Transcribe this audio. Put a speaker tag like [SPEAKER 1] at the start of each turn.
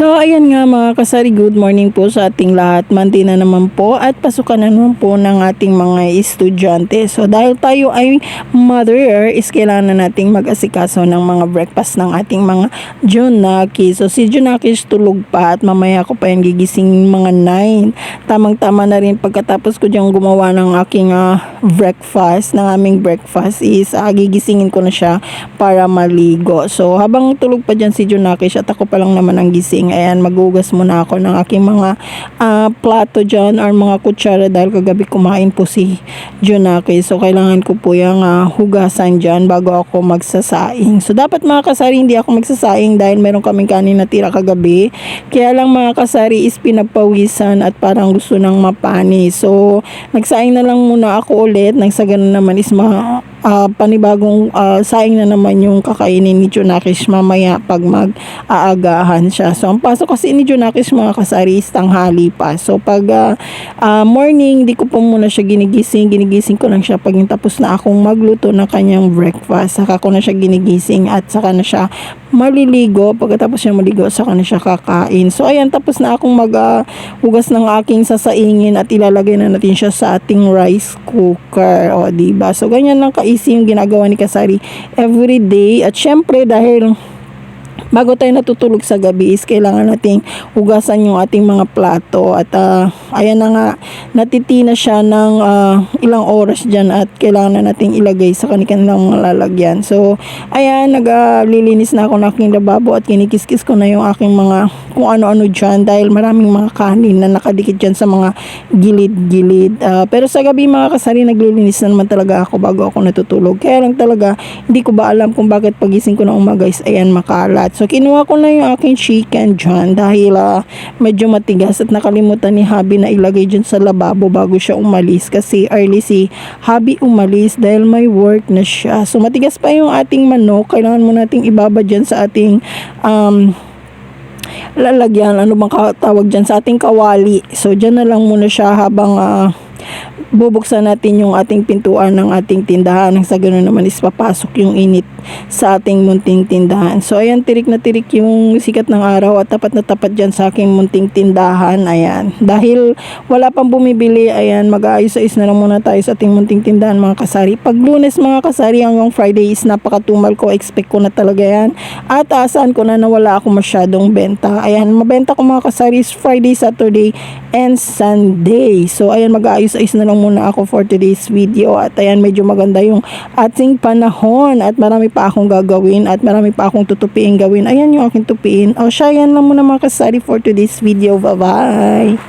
[SPEAKER 1] So, ayan nga mga kasari, good morning po sa ating lahat. Monday na naman po at pasukan na naman po ng ating mga estudyante. So, dahil tayo ay mother, is kailangan na nating mag-asikaso ng mga breakfast ng ating mga Junaki. So, si Junaki tulog pa at mamaya ko pa yung gigising mga 9. Tamang-tama na rin pagkatapos ko diyang gumawa ng aking ah, breakfast, ng aming breakfast is ah, gigisingin ko na siya para maligo. So, habang tulog pa dyan si Junaki at ako pa lang naman ang gising, ayan, magugas muna ako ng aking mga ah, plato dyan or mga kutsara dahil kagabi kumain po si Junaki. So, kailangan ko po yung ah, hugasan dyan bago ako magsasaing. So, dapat mga kasari, hindi ako magsasaing dahil meron kaming kanin na tira kagabi. Kaya lang mga kasari is pinapawisan at parang gusto nang mapani. So, nagsaing na lang muna ako ulit. Nang sa ganun naman is ma, ah, panibagong ah, saing na naman yung kakainin ni Junakis mamaya pag mag-aagahan siya. So, ang pasok kasi ni Junakis mga kasari is tanghali pa. So, pag ah, ah, morning, di ko po muna siya ginigising. Ginigising ko lang siya pag tapos na akong magluto ng kanyang breakfast. Saka ko na siya ginigising at saka na siya maliligo. Pagkatapos siya maligo, saka na siya kakain. So, ayan, tapos na akong maghugas ng aking sasaingin at ilalagay na natin siya sa ating rice cooker. O, diba? So, ganyan lang ka-easy yung ginagawa ni Kasari every day. At syempre, dahil bago tayo natutulog sa gabi is kailangan nating hugasan yung ating mga plato at ah, ayan na nga natitina siya ng ah, ilang oras dyan at kailangan na nating ilagay sa kanilang mga lalagyan so ayan naglilinis na ako ng aking lababo at kinikis-kis ko na yung aking mga kung ano-ano dyan dahil maraming mga kanin na nakadikit dyan sa mga gilid-gilid Ah, pero sa gabi mga kasari naglilinis na naman talaga ako bago ako natutulog kaya lang talaga hindi ko ba alam kung bakit pagising ko ng umaga is ayan makalat So, kinuha ko na yung aking chicken dyan dahil ah, medyo matigas at nakalimutan ni Habi na ilagay dyan sa lababo bago siya umalis kasi early si Habi umalis dahil may work na siya. So, matigas pa yung ating manok. Kailangan mo nating ibaba dyan sa ating um, lalagyan, ano bang tawag dyan, sa ating kawali. So, dyan na lang muna siya habang ah, bubuksan natin yung ating pintuan ng ating tindahan. Sa ganun naman is papasok yung init sa ating munting tindahan. So, ayan, tirik na tirik yung sikat ng araw at tapat na tapat dyan sa aking munting tindahan. Ayan. Dahil wala pang bumibili, ayan, mag-aayos-ayos na lang muna tayo sa ating munting tindahan mga kasari. Pag lunes mga kasari hanggang Friday is napakatumal ko. Expect ko na talaga yan. At asahan ko na na wala ako masyadong benta. Ayan, mabenta ko mga kasari is Friday, Saturday, and Sunday. So, ayan, mag-aayos-ayos na lang muna ako for today's video. At ayan, medyo maganda yung ating panahon. At marami pa akong gagawin. At marami pa akong tutupiin gawin. Ayan yung aking tupiin. O siya, yan lang muna mga kasari for today's video. Bye-bye!